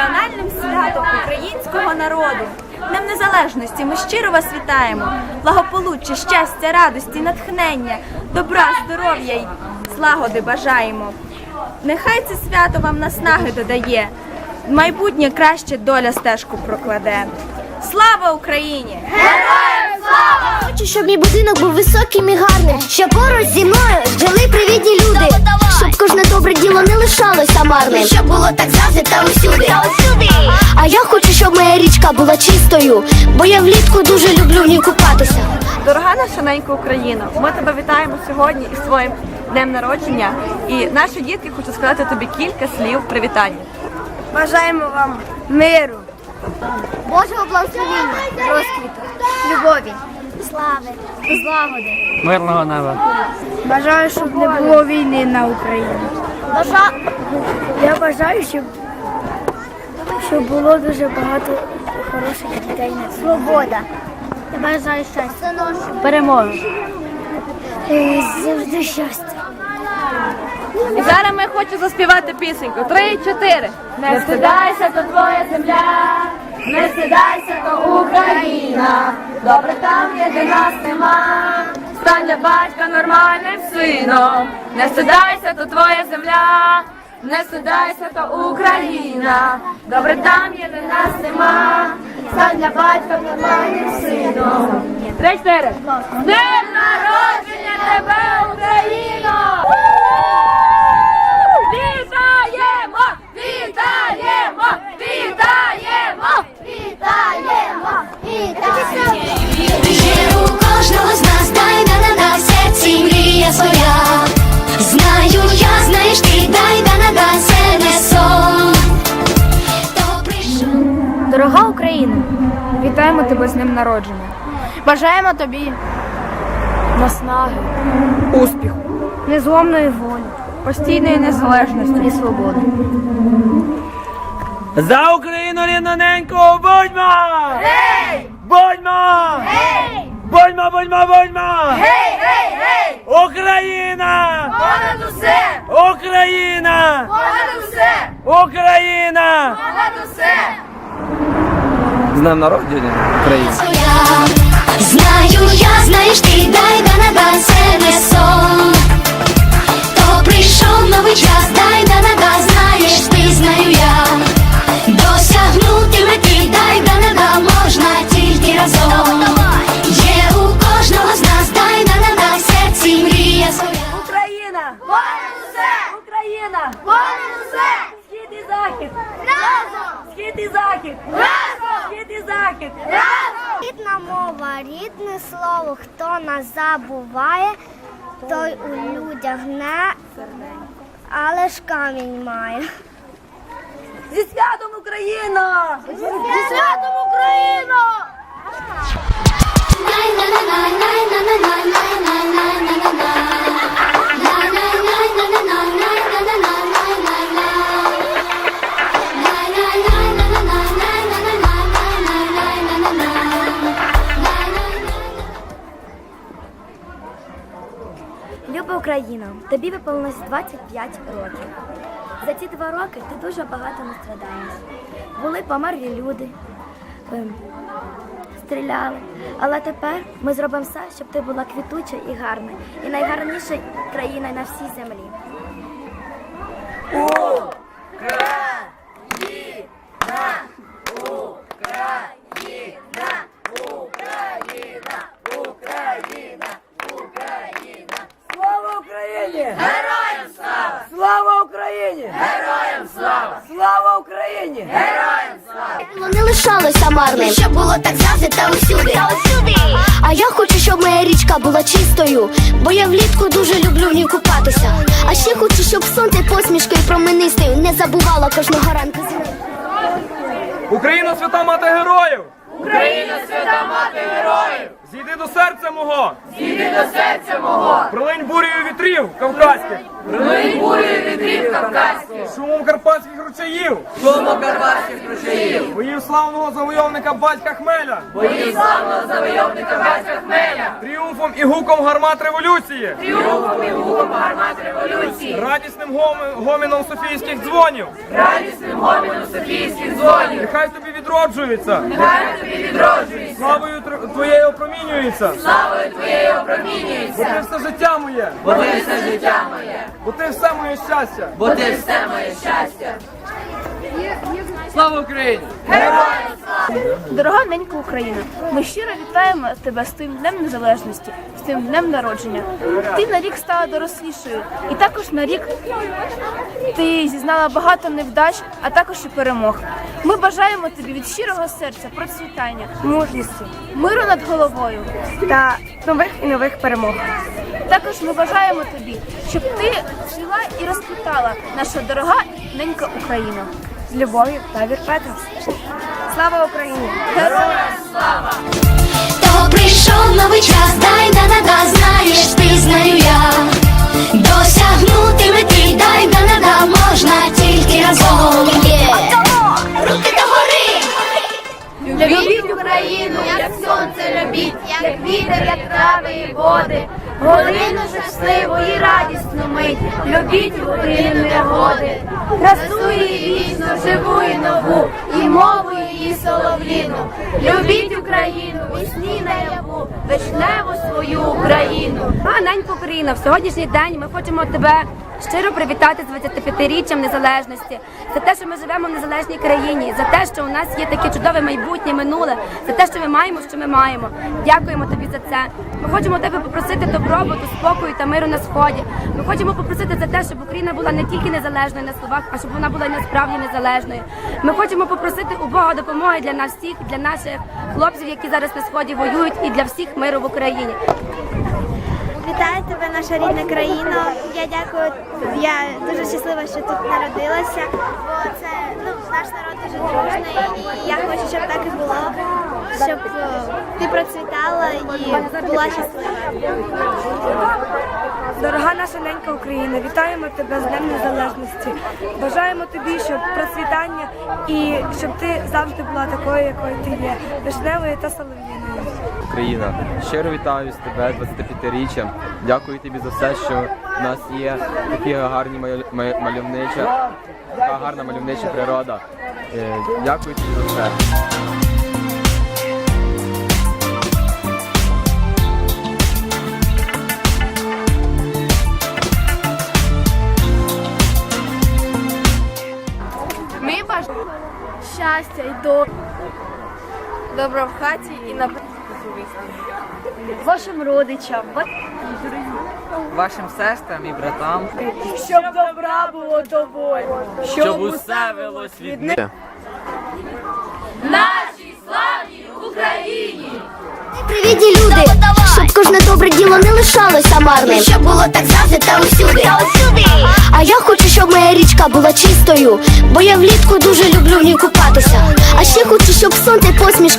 національним святом українського народу. Днем незалежності ми щиро вас вітаємо, благополуччя, щастя, радості, натхнення, добра, здоров'я й злагоди бажаємо. Нехай це свято вам наснаги додає, майбутнє краще доля стежку прокладе. Слава Україні! Героям! Хочу, щоб мій будинок був високим і гарним, щоб поруч зі мною жили привітні люди, щоб кожне добре діло не лишалося марним, щоб було так завжди та усюди. А я хочу, щоб моя річка була чистою, бо я влітку дуже люблю в ній купатися. Дорога наша ненька Україна, ми тебе вітаємо сьогодні із своїм днем народження. І наші дітки хочуть сказати тобі кілька слів привітання. Бажаємо вам миру, Божого благословення, розквіту, любові, слави, злагоди. Мирного неба. бажаю, щоб не було війни на Україні. Бажа... Я бажаю, щоб, щоб було дуже багато хороших дітей. Свобода. Я бажаю щастя. Перемоги. Е, Завжди щастя. І зараз ми хочу заспівати пісеньку. Три, чотири. Не стидайся, то твоя земля, не стидайся, то Україна. Добре там є, де нас нема. Стань для батька нормальним сином. Не стидайся, то твоя земля. Не стидайся, то Україна. Добре там є, де нас нема. Стань для батька нормальним сином. Три, чотири. З Днем народження тебе, вітаємо тебе з днем народження. Бажаємо тобі наснаги, успіху, незломної волі, постійної незалежності і свободи. За Україну рідноненьку будьмо! Гей! Будьмо! Гей! Будьмо, будьмо, будьмо! Гей, гей, гей! Україна! Понад усе! Україна! Понад усе! Україна! Понад усе! З днем народження, Україна! Знаю я, знаєш ти, дай да на да сон. То прийшов новий час, дай да на да знаєш ти, знаю я. Захід! Рідна мова, рідне слово, хто нас забуває, той у людях не, але ж камінь має. Зі святом Україна! Зі святом Україна! Україна, тобі виповнилось 25 років. За ці два роки ти дуже багато настрадаєш. Були померлі люди, ем, стріляли. Але тепер ми зробимо все, щоб ти була квітуча і гарна, і найгарніша країна на всій землі. Слава Україні! Героям слава! Слава Україні! Героям слава! Слава Україні! Героям слава! Не лишалося марним, щоб було так завжди та усюди. А я хочу, щоб моя річка була чистою, бо я влітку дуже люблю в ній купатися. А ще хочу, щоб сонце посмішкою променистою не забувало кожного ранку зими. Україна свята мати героїв! Україна свята мати героїв! Зійди до серця мого! Зійди до серця мого! Пролинь бурею вітрів кавказьких! Пролинь бурею вітрів! Шумом карпатських ручаїв! Шумом карпатських ручаїв! Боїв славного завойовника батька Хмеля! Боїв славного завойовника батька Хмеля! Тріумфом і гуком гармат революції! Тріумфом і гуком гармат революції! Радісним гоміном софійських дзвонів! Радісним гоміном софійських дзвонів! Нехай тобі відроджується. Нехай тобі відроджується. Славою твоєю опромінюється. Славою твоєю опромінюється. Бо ти все життя моє. Бо ти все життя моє. Бо ти все моє щастя. Бо ти все моє щастя. Слава Україні! Дорога ненька Україна, ми щиро вітаємо тебе з тим днем незалежності, з тим днем народження. Ти на рік стала дорослішою, і також на рік ти зізнала багато невдач, а також і перемог. Ми бажаємо тобі від щирого серця процвітання, мужності, миру над головою та нових і нових перемог. Також ми бажаємо тобі, щоб ти жила і розквітала наша дорога ненька Україна. З любов'ю та Петра. Слава Україні! То прийшов новий час, дай да на да, знаєш, ти знаю я. Досягнути мети, дай да на да, можна тільки разом. Руки догори! Любіть Україну, як сонце любіть, як вітер, як трави і води. Годину щасливу і радісну мить, любіть Україну негоди. Красу її вічно, живу і нову, і мову її солов'їну. Любіть Україну, весні наяву, вишневу свою Україну. А, ненька Україна, в сьогоднішній день ми хочемо тебе щиро привітати з 25-річчям незалежності, за те, що ми живемо в незалежній країні, за те, що у нас є таке чудове майбутнє минуле, за те, що ми маємо, що ми маємо. Дякуємо тобі за це. Ми хочемо тебе попросити добробуту, спокою та миру на сході. Ми хочемо попросити за те, щоб Україна була не тільки незалежною на словах, а щоб вона була й насправді незалежною. Ми хочемо попросити у Бога допомоги для нас всіх, для наших хлопців, які зараз на сході воюють, і для всіх миру в Україні. Вітаю тебе, наша рідна країна. Я дякую. Я дуже щаслива, що тут народилася, бо це ну наш народ дуже дружний, і я хочу, щоб так і було, щоб е, ти процвітала і була щаслива. Дорога наша ненька Україна, вітаємо тебе з Днем Незалежності. Бажаємо тобі, щоб процвітання і щоб ти завжди була такою, якою ти є, вишневою та солов'їною. Україна. Щиро вітаю з тебе 25-річчям. Дякую тобі за все, що в нас є такі гарні мальовнича, така гарна мальовнича природа. Е, Дякую тобі за все. Ми бажаємо щастя і до добра в хаті і на вашим родичам, вашим сестрам і братам, щоб добра було доволі, щоб усе велось від них. Нашій славній Україні. Привіті люди, щоб кожне добре діло не лишалося марним. Щоб було так завжди та усюди. А я хочу, щоб моя річка була чистою, бо я влітку дуже люблю в ній купатися. А ще хочу, щоб сонце посмішка.